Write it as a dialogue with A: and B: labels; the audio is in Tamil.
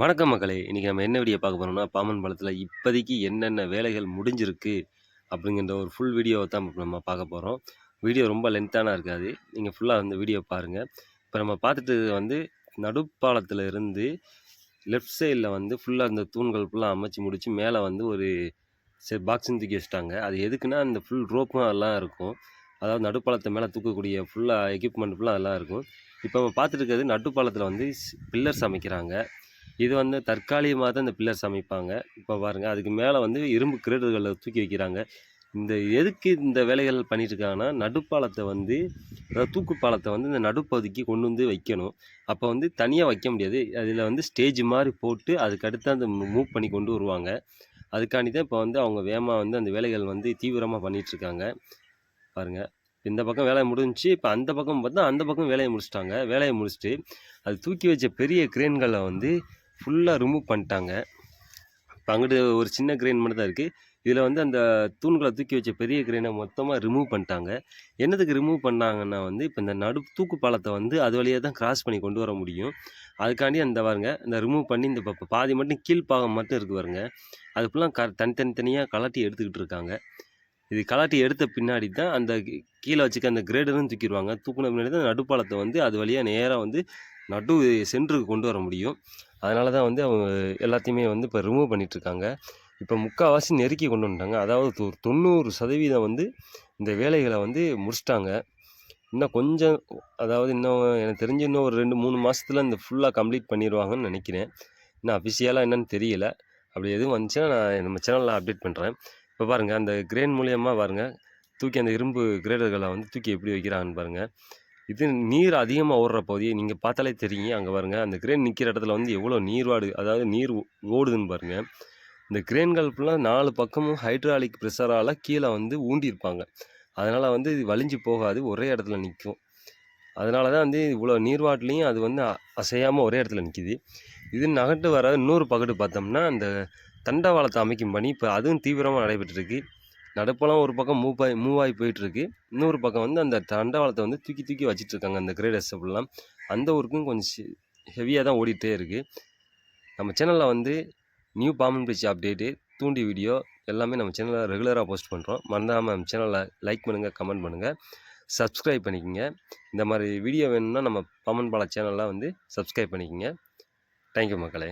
A: வணக்கம் மக்களே. இன்றைக்கி நம்ம என்ன வீடியோ பார்க்க போகிறோம்னா பாமன் பாலத்தில் இப்போதைக்கு என்னென்ன வேலைகள் முடிஞ்சிருக்கு அப்படிங்கிற ஒரு ஃபுல் வீடியோவை தான் நம்ம பார்க்க போகிறோம் வீடியோ ரொம்ப லென்த்தான இருக்காது. நீங்கள் ஃபுல்லாக வந்து வீடியோ பாருங்கள் இப்போ நம்ம பார்த்துட்டு வந்து நடுப்பாலத்தில் இருந்து லெஃப்ட் சைடில் வந்து ஃபுல்லாக அந்த தூண்கள் ஃபுல்லாக அமைச்சு முடித்து மேலே வந்து ஒரு சரி பாக்ஸும் தூக்கி வச்சிட்டாங்க. அது எதுக்குன்னா அந்த ஃபுல் ரோப்பும் அதெல்லாம் இருக்கும். அதாவது நடுப்பாலத்தை மேலே தூக்கக்கூடிய ஃபுல்லாக எக்யூப்மெண்ட் ஃபுல்லாக அதெல்லாம் இருக்கும். இப்போ நம்ம பார்த்துட்டு இருக்கிறது நடுப்பாலத்தில் வந்து பில்லர்ஸ் அமைக்கிறாங்க. இது வந்து தற்காலிகமாக தான் இந்த பில்லர்ஸ் அமைப்பாங்க. இப்போ பாருங்கள் அதுக்கு மேலே வந்து இரும்பு கிரேடுகளை தூக்கி வைக்கிறாங்க. இந்த எதுக்கு இந்த வேலைகள் பண்ணிட்டுருக்காங்கன்னா நடுப்பாலத்தை வந்து அதாவது தூக்கு பாலத்தை வந்து இந்த நடுப்பகுதிக்கு கொண்டு வந்து வைக்கணும். அப்போ வந்து தனியாக வைக்க முடியாது. அதில் வந்து ஸ்டேஜ் மாதிரி போட்டு அதுக்கடுத்து அந்த மூவ் பண்ணி கொண்டு வருவாங்க. அதுக்காண்டி தான் இப்போ வந்து அவங்க வேகமாக வந்து அந்த வேலைகள் வந்து தீவிரமாக பண்ணிகிட்ருக்காங்க பாருங்கள் இந்த பக்கம் வேலையை முடிஞ்சுச்சு. இப்போ அந்த பக்கம் பார்த்தா அந்த பக்கம் வேலையை முடிச்சிட்டாங்க. வேலையை முடிச்சுட்டு அது தூக்கி வச்ச பெரிய கிரேன்களை வந்து ஃபுல்லாக ரிமூவ் பண்ணிட்டாங்க. இப்போ அங்கிட்டு ஒரு சின்ன கிரெயின் மட்டும் தான் இருக்குது இதில் வந்து அந்த தூண்களை தூக்கி வச்ச பெரிய கிரெயினை மொத்தமாக ரிமூவ் பண்ணிட்டாங்க. என்னதுக்கு ரிமூவ் பண்ணாங்கன்னா வந்து இப்போ இந்த நடு தூக்கு பாலத்தை வந்து அது வழியாக தான் கிராஸ் பண்ணி கொண்டு வர முடியும். அதுக்காண்டி அந்த பாருங்க இந்த ரிமூவ் பண்ணி இந்த இப்போ பாதி மட்டும் கீழ்ப்பாகம் மட்டும் இருக்குது பாருங்க. அது ஃபுல்லாக க தனித்தனி தனியாக கலட்டி எடுத்துக்கிட்டு இருக்காங்க. இது கலாட்டி எடுத்த பின்னாடி தான் அந்த கீழே வச்சுக்க அந்த கிரேடரும் தூக்கிடுவாங்க. தூக்குன பின்னாடி தான் நடுப்பாலத்தை வந்து அது வழியாக நேராக வந்து நடு சென்டருக்கு கொண்டு வர முடியும். அதனால தான் வந்து அவங்க எல்லாத்தையுமே வந்து இப்போ ரிமூவ் பண்ணிகிட்ருக்காங்க இப்போ முக்கால்வாசி நெருக்கி கொண்டு வந்துட்டாங்க. அதாவது தொ தொண்ணூறு சதவீதம் வந்து இந்த வேலைகளை வந்து முடிச்சிட்டாங்க. இன்னும் கொஞ்சம் அதாவது இன்னும் எனக்கு தெரிஞ்சு இன்னும் ஒரு ரெண்டு மூணு மாதத்துல இந்த ஃபுல்லாக கம்ப்ளீட் பண்ணிடுவாங்கன்னு நினைக்கிறேன். இன்னும் அஃபிஷியலாக என்னென்னு தெரியல. அப்படி எதுவும் வந்துச்சுன்னா நான் நம்ம சேனலில் அப்டேட் பண்ணுறேன் இப்போ பாருங்கள் அந்த கிரேன் மூலியமாக பாருங்கள் தூக்கி அந்த இரும்பு கிரேடர்களை வந்து தூக்கி எப்படி வைக்கிறாங்கன்னு பாருங்கள் இது நீர் அதிகமாக ஓடுற பகுதியை நீங்கள் பார்த்தாலே தெரியும். அங்கே பாருங்கள் அந்த கிரேன் நிற்கிற இடத்துல வந்து எவ்வளோ நீர்வாடு அதாவது நீர் ஓடுதுன்னு பாருங்கள் இந்த கிரேன்கள் ஃபுல்லாக நாலு பக்கமும் ஹைட்ராலிக் ப்ரெஷரால் கீழே வந்து ஊண்டியிருப்பாங்க. அதனால் வந்து இது வலிஞ்சு போகாது ஒரே இடத்துல நிற்கும் அதனால தான் வந்து இவ்வளோ நீர்வாட்டிலையும் அது வந்து அசையாமல் ஒரே இடத்துல நிற்கிது இது நகட்டு வர இன்னொரு பக்கத்து பார்த்தோம்னா அந்த தண்டவாளத்தை அமைக்கும் பணி இப்போ அதுவும் தீவிரமாக நடைபெற்றிருக்கு. நடப்பெல்லாம் ஒரு பக்கம் மூவ் ஆகி மூவ் ஆகி போயிட்டுருக்கு. இன்னொரு பக்கம் வந்து அந்த தண்டவாளத்தை வந்து தூக்கி தூக்கி வச்சிட்ருக்காங்க அந்த கிரேடர்ஸ் ஃபுல்லாம் அந்த ஒர்க்கும் கொஞ்சம் ஹெவியாக தான் ஓடிட்டே இருக்குது நம்ம சேனலில் வந்து நியூ பாமன் பிரிட்ஜ் அப்டேட்டு தூண்டி வீடியோ எல்லாமே நம்ம சேனலில் ரெகுலராக போஸ்ட் பண்ணுறோம் மறந்தாமல் நம்ம சேனலில் லைக் பண்ணுங்கள் கமெண்ட் பண்ணுங்கள் சப்ஸ்கிரைப் பண்ணிக்கோங்க. இந்த மாதிரி வீடியோ வேணும்னா நம்ம பாமன் பாலா சேனலில் வந்து சப்ஸ்கிரைப் பண்ணிக்கோங்க. தேங்க்யூ மக்களே.